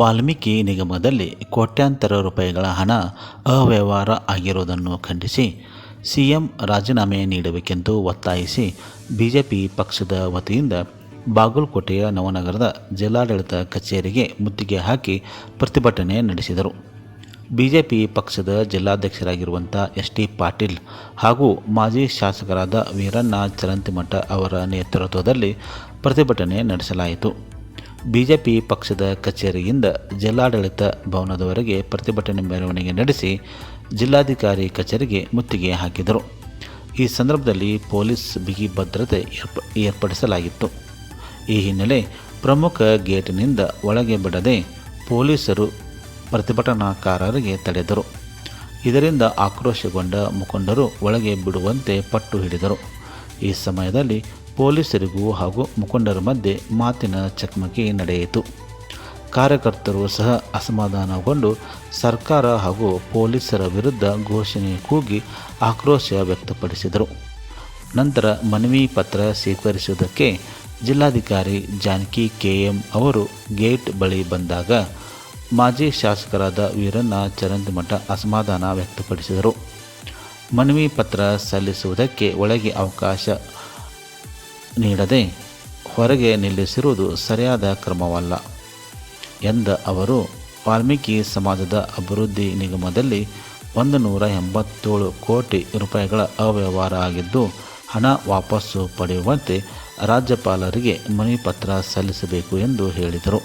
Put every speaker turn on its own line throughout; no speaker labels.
ವಾಲ್ಮೀಕಿ ನಿಗಮದಲ್ಲಿ ಕೋಟ್ಯಾಂತರ ರೂಪಾಯಿಗಳ ಹಣ ಅವ್ಯವಹಾರ ಆಗಿರುವುದನ್ನು ಖಂಡಿಸಿ ಸಿಎಂ ರಾಜೀನಾಮೆ ನೀಡಬೇಕೆಂದು ಒತ್ತಾಯಿಸಿ ಬಿಜೆಪಿ ಪಕ್ಷದ ವತಿಯಿಂದ ಬಾಗಲಕೋಟೆಯ ನವನಗರದ ಜಿಲ್ಲಾಡಳಿತ ಕಚೇರಿಗೆ ಮುತ್ತಿಗೆ ಹಾಕಿ ಪ್ರತಿಭಟನೆ ನಡೆಸಿದರು. ಬಿಜೆಪಿ ಪಕ್ಷದ ಜಿಲ್ಲಾಧ್ಯಕ್ಷರಾಗಿರುವಂಥ ಎಸ್ ಟಿ ಪಾಟೀಲ್ ಹಾಗೂ ಮಾಜಿ ಶಾಸಕರಾದ ವೀರಣ್ಣ ಚರಂತಿಮಠ ಅವರ ನೇತೃತ್ವದಲ್ಲಿ ಪ್ರತಿಭಟನೆ ನಡೆಸಲಾಯಿತು. ಬಿಜೆಪಿ ಪಕ್ಷದ ಕಚೇರಿಯಿಂದ ಜಿಲ್ಲಾಡಳಿತ ಭವನದವರೆಗೆ ಪ್ರತಿಭಟನೆ ಮೆರವಣಿಗೆ ನಡೆಸಿ ಜಿಲ್ಲಾಧಿಕಾರಿ ಕಚೇರಿಗೆ ಮುತ್ತಿಗೆ ಹಾಕಿದರು. ಈ ಸಂದರ್ಭದಲ್ಲಿ ಪೊಲೀಸ್ ಬಿಗಿ ಭದ್ರತೆ ಏರ್ಪ, ಏರ್ಪಡಿಸಲಾಗಿತ್ತು. ಈ ಹಿನ್ನೆಲೆ ಪ್ರಮುಖ ಗೇಟಿನಿಂದ ಒಳಗೆ ಬಿಡದೆ ಪೊಲೀಸರು ಪ್ರತಿಭಟನಾಕಾರರಿಗೆ ತಡೆದರು. ಇದರಿಂದ ಆಕ್ರೋಶಗೊಂಡ ಮುಖಂಡರು ಒಳಗೆ ಬಿಡುವಂತೆ ಪಟ್ಟು ಹಿಡಿದರು. ಈ ಸಮಯದಲ್ಲಿ ಪೊಲೀಸರಿಗೂ ಹಾಗೂ ಮುಖಂಡರ ಮಧ್ಯೆ ಮಾತಿನ ಚಕಮಕಿ ನಡೆಯಿತು. ಕಾರ್ಯಕರ್ತರು ಸಹ ಅಸಮಾಧಾನಗೊಂಡು ಸರ್ಕಾರ ಹಾಗೂ ಪೊಲೀಸರ ವಿರುದ್ಧ ಘೋಷಣೆ ಕೂಗಿ ಆಕ್ರೋಶ ವ್ಯಕ್ತಪಡಿಸಿದರು. ನಂತರ ಮನವಿ ಪತ್ರ ಸ್ವೀಕರಿಸುವುದಕ್ಕೆ ಜಿಲ್ಲಾಧಿಕಾರಿ ಜಾನಕಿ ಕೆಎಂ ಅವರು ಗೇಟ್ ಬಳಿ ಬಂದಾಗ ಮಾಜಿ ಶಾಸಕರಾದ ವೀರಣ್ಣ ಚರಂದಿಮಠ ಅಸಮಾಧಾನ ವ್ಯಕ್ತಪಡಿಸಿದರು. ಮನವಿ ಪತ್ರ ಸಲ್ಲಿಸುವುದಕ್ಕೆ ಒಳಗೆ ಅವಕಾಶ ನೀಡದೆ ಹೊರಗೆ ನಿಲ್ಲಿಸಿರುವುದು ಸರಿಯಾದ ಕ್ರಮವಲ್ಲ ಎಂದ ಅವರು, ವಾಲ್ಮೀಕಿ ಸಮಾಜದ ಅಭಿವೃದ್ಧಿ ನಿಗಮದಲ್ಲಿ ಒಂದು ನೂರ ಎಂಬತ್ತೇಳು ಕೋಟಿ ರೂಪಾಯಿಗಳ ಅವ್ಯವಹಾರ ಆಗಿದ್ದು, ಹಣ ವಾಪಸ್ಸು ಪಡೆಯುವಂತೆ ರಾಜ್ಯಪಾಲರಿಗೆ ಮನವಿ ಪತ್ರ ಸಲ್ಲಿಸಬೇಕು ಎಂದು ಹೇಳಿದರು.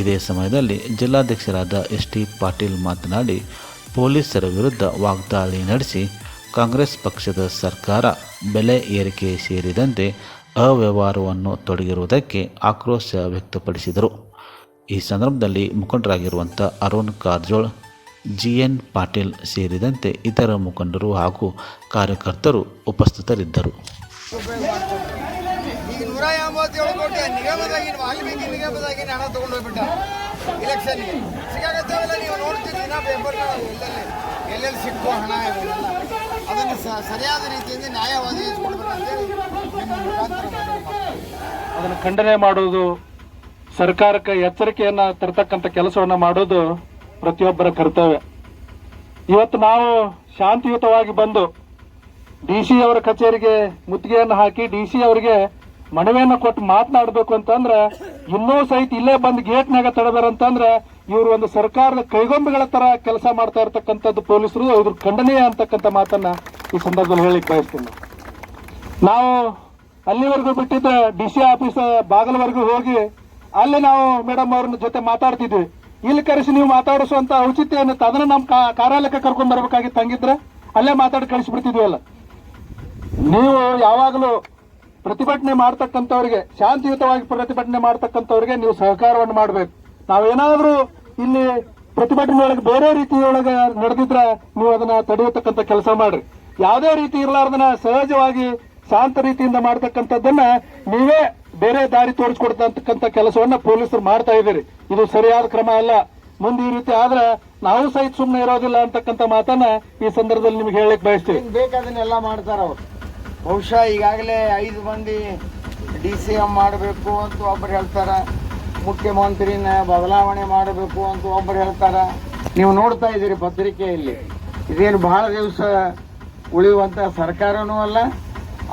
ಇದೇ ಸಮಯದಲ್ಲಿ ಜಿಲ್ಲಾಧ್ಯಕ್ಷರಾದ ಎಸ್ ಟಿ ಪಾಟೀಲ್ ಮಾತನಾಡಿ, ಪೊಲೀಸರ ವಿರುದ್ಧ ವಾಗ್ದಾಳಿ ನಡೆಸಿ ಕಾಂಗ್ರೆಸ್ ಪಕ್ಷದ ಸರ್ಕಾರ ಬೆಲೆ ಏರಿಕೆ ಸೇರಿದಂತೆ ಅವ್ಯವಹಾರವನ್ನು ತೊಡಗಿರುವುದಕ್ಕೆ ಆಕ್ರೋಶ ವ್ಯಕ್ತಪಡಿಸಿದರು. ಈ ಸಂದರ್ಭದಲ್ಲಿ ಮುಖಂಡರಾಗಿರುವಂಥ ಅರುಣ್ ಕಾರಜೋಳ್ ಜಿ ಎನ್ ಪಾಟೀಲ್ ಸೇರಿದಂತೆ ಇತರ ಮುಖಂಡರು ಹಾಗೂ ಕಾರ್ಯಕರ್ತರು ಉಪಸ್ಥಿತರಿದ್ದರು.
ಎಲ್ಲೆಲ್ಲಿ ಸಿಕ್ಕೋ ಹಣ ಅದನ್ನು ಸರಿಯಾದ ರೀತಿಯಿಂದ ನ್ಯಾಯವಾಗಿ.
ಅದನ್ನು ಖಂಡನೆ ಮಾಡುವುದು ಸರ್ಕಾರಕ್ಕೆ ಎಚ್ಚರಿಕೆಯನ್ನ ತರತಕ್ಕಂಥ ಕೆಲಸವನ್ನ ಮಾಡೋದು ಪ್ರತಿಯೊಬ್ಬರ ಕರ್ತವ್ಯ ಇವತ್ತು ನಾವು ಶಾಂತಿಯುತವಾಗಿ ಬಂದು ಡಿ ಸಿ ಅವರ ಕಚೇರಿಗೆ ಮುತ್ತಿಗೆಯನ್ನು ಹಾಕಿ ಡಿ ಸಿ ಅವರಿಗೆ ಮನವಿಯನ್ನು ಕೊಟ್ಟು ಮಾತನಾಡಬೇಕು ಅಂತಂದ್ರೆ ಇನ್ನೂ ಸಹಿತ ಇಲ್ಲೇ ಬಂದು ಗೇಟ್ನಾಗ ತಡಬೇರಂತಂದ್ರೆ ಇವರು ಒಂದು ಸರ್ಕಾರದ ಕೈಗೊಂಬೆಗಳ ತರ ಕೆಲಸ ಮಾಡ್ತಾ ಇರತಕ್ಕಂಥದ್ದು ಪೊಲೀಸರು ಇದ್ರ ಖಂಡನೀಯ ಅಂತಕ್ಕಂಥ ಮಾತನ್ನ ಈ ಸಂದರ್ಭದಲ್ಲಿ ಹೇಳಿಕ್ ಬಯಸ್ತೀನಿ. ನಾವು ಅಲ್ಲಿವರೆಗೂ ಬಿಟ್ಟಿದ್ದ ಡಿ ಸಿ ಆಫೀಸ್ ಬಾಗಲವರೆಗೂ ಹೋಗಿ ಅಲ್ಲಿ ನಾವು ಮೇಡಮ್ ಅವ್ರನ್ನ ಜೊತೆ ಮಾತಾಡ್ತಿದ್ವಿ. ಇಲ್ಲಿ ಕರೆಸಿ ನೀವು ಮಾತಾಡಿಸುವಂತ ಔಚಿತ್ಯ ಅನ್ನತ್ತೆ ಅದನ್ನ ನಮ್ಮ ಕಾರ್ಯಾಲಯಕ್ಕೆ ಕರ್ಕೊಂಡ್ ಬರ್ಬೇಕಾಗಿತ್ತು ಹಂಗಿದ್ರೆ ಅಲ್ಲೇ ಮಾತಾಡಿ ಕಳಿಸ್ಬಿಡ್ತಿದ್ವಲ್ಲ. ನೀವು ಯಾವಾಗಲೂ ಪ್ರತಿಭಟನೆ ಮಾಡ್ತಕ್ಕಂಥವ್ರಿಗೆ, ಶಾಂತಿಯುತವಾಗಿ ಪ್ರತಿಭಟನೆ ಮಾಡ್ತಕ್ಕಂಥವ್ರಿಗೆ ನೀವು ಸಹಕಾರವನ್ನು ಮಾಡಬೇಕು. ನಾವೇನಾದ್ರೂ ಇಲ್ಲಿ ಪ್ರತಿಭಟನೆಯೊಳಗೆ ಬೇರೆ ರೀತಿಯೊಳಗೆ ನಡೆದಿದ್ರೆ ನೀವು ಅದನ್ನ ತಡೆಯತಕ್ಕಂತ ಕೆಲಸ ಮಾಡ್ರಿ. ಯಾವುದೇ ರೀತಿ ಇರಲಾರ್ದನ್ನ ಸಹಜವಾಗಿ ಶಾಂತ ರೀತಿಯಿಂದ ಮಾಡ್ತಕ್ಕಂಥದ್ದನ್ನ ನೀವೇ ಬೇರೆ ದಾರಿ ತೋರಿಸ್ಕೊಡ್ತಕ್ಕಂಥ ಕೆಲಸವನ್ನ ಪೊಲೀಸರು ಮಾಡ್ತಾ ಇದ್ದೀರಿ. ಇದು ಸರಿಯಾದ ಕ್ರಮ ಅಲ್ಲ. ಮುಂದೆ ಈ ರೀತಿ ಆದ್ರೆ ನಾವು ಸಹಿತ ಸುಮ್ಮನೆ ಇರೋದಿಲ್ಲ ಅಂತಕ್ಕಂಥ ಮಾತನ್ನ ಈ ಸಂದರ್ಭದಲ್ಲಿ ನಿಮ್ಗೆ ಹೇಳಕ್ ಬಯಸ್ತೀವಿ
ಬೇಕಾದನ್ನೆಲ್ಲ ಮಾಡ್ತಾರ ಅವ್ರು. ಬಹುಶಃ ಈಗಾಗಲೇ ಐದು ಮಂದಿ ಡಿ ಸಿ ಎಂ ಮಾಡಬೇಕು ಅಂತ ಒಬ್ಬರು ಹೇಳ್ತಾರ. ಮುಖ್ಯಮಂತ್ರಿನ ಬದಲಾವಣೆ ಮಾಡಬೇಕು ಅಂತ ಒಬ್ಬರು ಹೇಳ್ತಾರ. ನೀವು ನೋಡ್ತಾ ಇದ್ದೀರಿ ಪತ್ರಿಕೆಯಲ್ಲಿ. ಇದೇನು ಬಹಳ ದಿವಸ ಉಳಿಯುವಂತ ಸರ್ಕಾರನೂ ಅಲ್ಲ,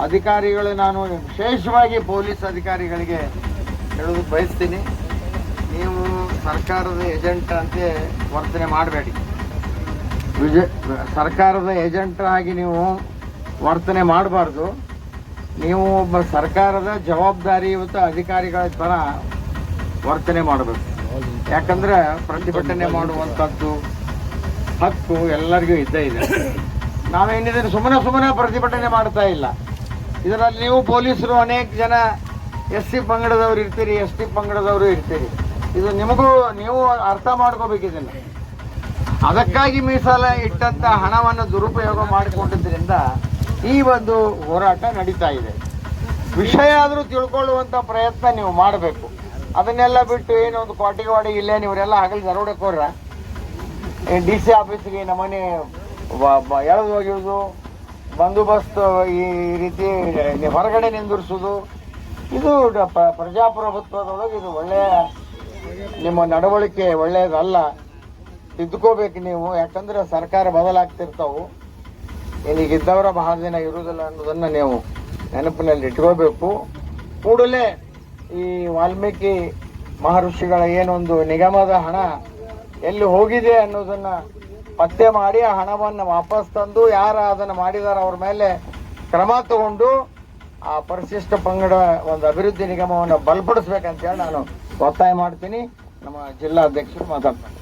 ಅಧಿಕಾರಿಗಳು ನಾನು ವಿಶೇಷವಾಗಿ ಪೊಲೀಸ್ ಅಧಿಕಾರಿಗಳಿಗೆ ಹೇಳೋದು ಬಯಸ್ತೀನಿ. ನೀವು ಸರ್ಕಾರದ ಏಜೆಂಟ್ ಅಂತೆ ವರ್ತನೆ ಮಾಡಬೇಡಿ. ವಿಜ, ಸರ್ಕಾರದ ಏಜೆಂಟ್ ಆಗಿ ನೀವು ವರ್ತನೆ ಮಾಡಬಾರ್ದು. ನೀವು ಒಬ್ಬ ಸರ್ಕಾರದ ಜವಾಬ್ದಾರಿಯುತ ಅಧಿಕಾರಿಗಳ ಥರ ವರ್ತನೆ ಮಾಡಬೇಕು. ಯಾಕಂದ್ರೆ ಪ್ರತಿಭಟನೆ ಮಾಡುವಂಥದ್ದು ಹಕ್ಕು ಎಲ್ಲರಿಗೂ ಇದ್ದೇ ಇದೆ. ನಾವೇನಿದ್ರೆ ಸುಮ್ಮನೆ ಸುಮ್ಮನೆ ಪ್ರತಿಭಟನೆ ಮಾಡ್ತಾ ಇಲ್ಲ. ಇದರಲ್ಲಿ ನೀವು ಪೊಲೀಸರು ಅನೇಕ ಜನ ಎಸ್ ಸಿ ಪಂಗಡದವ್ರು ಇರ್ತೀರಿ, ಎಸ್ ಟಿ ಪಂಗಡದವರು ಇರ್ತೀರಿ. ಇದು ನಿಮಗೂ ನೀವು ಅರ್ಥ ಮಾಡ್ಕೋಬೇಕು ಇದನ್ನು. ಅದಕ್ಕಾಗಿ ಮೀಸಲ ಇಟ್ಟಂತ ಹಣವನ್ನು ದುರುಪಯೋಗ ಮಾಡಿಕೊಂಡಿದ್ದರಿಂದ ಈ ಒಂದು ಹೋರಾಟ ನಡೀತಾ ಇದೆ. ವಿಷಯ ಆದರೂ ತಿಳ್ಕೊಳ್ಳುವಂತ ಪ್ರಯತ್ನ ನೀವು ಮಾಡಬೇಕು. ಅದನ್ನೆಲ್ಲ ಬಿಟ್ಟು ಏನೋ ಒಂದು ಕೋಟಿಗವಾಡಿ ಇಲ್ಲೇ ಇವರೆಲ್ಲ ಹಗಲು ದರೋಡೆಕೋರ ಡಿ ಸಿ ಆಫೀಸ್ಗೆ ನಮ್ಮನೆ ಎಳೆದು ಒಗೆಯೋದು ಬಂದೋಬಸ್ತ್ ಈ ರೀತಿ ಹೊರಗಡೆ ನಿಂದಿರಿಸೋದು. ಇದು ಪ್ರಜಾಪ್ರಭುತ್ವದೊಳಗೆ ಇದು ಒಳ್ಳೆಯ ನಿಮ್ಮ ನಡವಳಿಕೆ ಒಳ್ಳೆಯದಲ್ಲ. ತಿದ್ದುಕೋಬೇಕು ನೀವು, ಯಾಕಂದ್ರೆ ಸರ್ಕಾರ ಬದಲಾಗ್ತಿರ್ತಾವು. ಇಲ್ಲಿಗಿದ್ದವರ ಬಹಳ ದಿನ ಇರುವುದಿಲ್ಲ ಅನ್ನೋದನ್ನ ನೀವು ನೆನಪಿನಲ್ಲಿ ಇಟ್ಕೋಬೇಕು. ಕೂಡಲೇ ಈ ವಾಲ್ಮೀಕಿ ಮಹರ್ಷಿಗಳ ಏನೊಂದು ನಿಗಮದ ಹಣ ಎಲ್ಲಿ ಹೋಗಿದೆ ಅನ್ನೋದನ್ನ ಪತ್ತೆ ಮಾಡಿ ಆ ಹಣವನ್ನು ವಾಪಸ್ ತಂದು ಯಾರು ಅದನ್ನು ಮಾಡಿದಾರ ಅವ್ರ ಮೇಲೆ ಕ್ರಮ ತಗೊಂಡು ಆ ಪರಿಶಿಷ್ಟ ಪಂಗಡ ಒಂದು ಅಭಿವೃದ್ಧಿ ನಿಗಮವನ್ನು ಬಲಪಡಿಸ್ಬೇಕಂತೇಳಿ ನಾನು ಒತ್ತಾಯ ಮಾಡ್ತೀನಿ. ನಮ್ಮ ಜಿಲ್ಲಾಧ್ಯಕ್ಷರು ಮಾತಾಡ್ತಾರೆ.